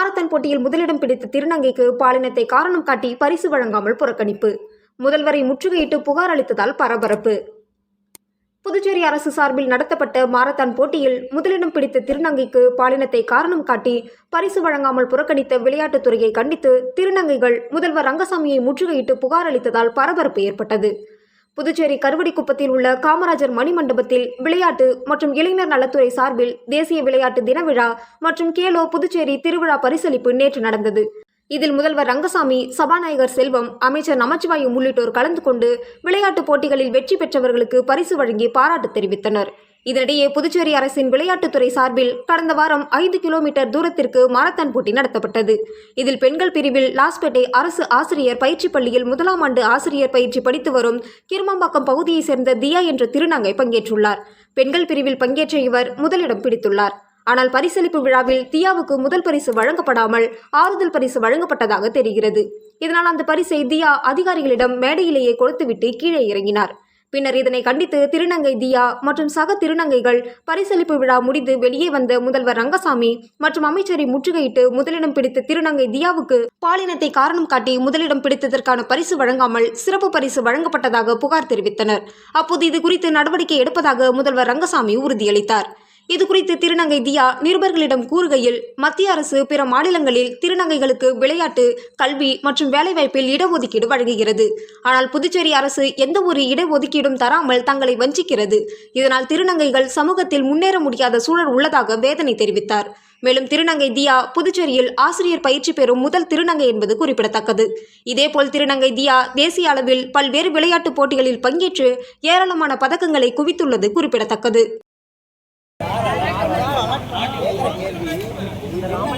Marathon போட்டியில் முதலிடம் பிடித்த திருநங்கைக்கு பாலினத்தை காரணம் காட்டி பரிசு வழங்காமல் புறக்கணிப்பு. முதல்வரை முற்றுகையிட்டு புகார் அளித்ததால் பரபரப்பு. புதுச்சேரி அரசு சார்பில் நடத்தப்பட்ட மாரத்தான் போட்டியில் முதலிடம் பிடித்த திருநங்கைக்கு பாலினத்தை காரணம் காட்டி பரிசு வழங்காமல் புறக்கணித்த விளையாட்டுத்துறையை கண்டித்து திருநங்கைகள் முதல்வர் ரங்கசாமியை முற்றுகையிட்டு புகார் அளித்ததால் பரபரப்பு ஏற்பட்டது. புதுச்சேரி கருவடிக்குப்பத்தில் உள்ள காமராஜர் மணிமண்டபத்தில் விளையாட்டு மற்றும் இளைஞர் நலத்துறை சார்பில் தேசிய விளையாட்டு தின விழா மற்றும் கேலோ புதுச்சேரி திருவிழா பரிசளிப்பு நேற்று நடந்தது. இதில் முதல்வர் ரங்கசாமி சபாநாயகர் செல்வம் அமைச்சர் நமச்சிவாயம் உள்ளிட்டோர் கலந்து கொண்டு விளையாட்டுப் போட்டிகளில் வெற்றி பெற்றவர்களுக்கு பரிசு வழங்கி பாராட்டு தெரிவித்தனர். இதனிடையே புதுச்சேரி அரசின் விளையாட்டுத்துறை சார்பில் கடந்த வாரம் ஐந்து கிலோமீட்டர் தூரத்திற்கு மாரத்தான் போட்டி நடத்தப்பட்டது. இதில் பெண்கள் பிரிவில் லாஸ்பேட்டை அரசு ஆசிரியர் பயிற்சி பள்ளியில் முதலாம் ஆண்டு ஆசிரியர் பயிற்சி படித்து வரும் கிருமாம்பாக்கம் பகுதியைச் சேர்ந்த தியா என்ற திருநங்கை பங்கேற்றுள்ளார். பெண்கள் பிரிவில் பங்கேற்ற இவர் முதலிடம் பிடித்துள்ளார். ஆனால் பரிசளிப்பு விழாவில் தியாவுக்கு முதல் பரிசு வழங்கப்படாமல் ஆறுதல் பரிசு வழங்கப்பட்டதாக தெரிகிறது. இதனால் அந்த பரிசை தியா அதிகாரிகளிடம் மேடையிலேயே கொடுத்துவிட்டு கீழே இறங்கினார். பின்னர் இதனை கண்டித்து திருநங்கை தியா மற்றும் சக திருநங்கைகள் பரிசளிப்பு விழா முடிந்து வெளியே வந்த முதல்வர் ரங்கசாமி மற்றும் அமைச்சரை முற்றுகையிட்டு முதலிடம் பிடித்த திருநங்கை தியாவுக்கு பாலினத்தை காரணம் காட்டி முதலிடம் பிடித்ததற்கான பரிசு வழங்காமல் சிறப்பு பரிசு வழங்கப்பட்டதாக புகார் தெரிவித்தனர். அப்போது இது குறித்து நடவடிக்கை எடுப்பதாக முதல்வர் ரங்கசாமி உறுதியளித்தார். இதுகுறித்து திருநங்கை தியா நிருபர்களிடம் கூறுகையில் மத்திய அரசு பிற மாநிலங்களில் திருநங்கைகளுக்கு விளையாட்டு கல்வி மற்றும் வேலைவாய்ப்பில் இடஒதுக்கீடு வழங்குகிறது. ஆனால் புதுச்சேரி அரசு எந்த ஒரு இடஒதுக்கீடும் தராமல் தங்களை வஞ்சிக்கிறது. இதனால் திருநங்கைகள் சமூகத்தில் முன்னேற முடியாத சூழல் உள்ளதாக வேதனை தெரிவித்தார். மேலும் திருநங்கை தியா புதுச்சேரியில் ஆசிரியர் பயிற்சி பெறும் முதல் திருநங்கை என்பது குறிப்பிடத்தக்கது. இதேபோல் திருநங்கை தியா தேசிய அளவில் பல்வேறு விளையாட்டுப் போட்டிகளில் பங்கேற்று ஏராளமான பதக்கங்களை குவித்துள்ளது குறிப்பிடத்தக்கது.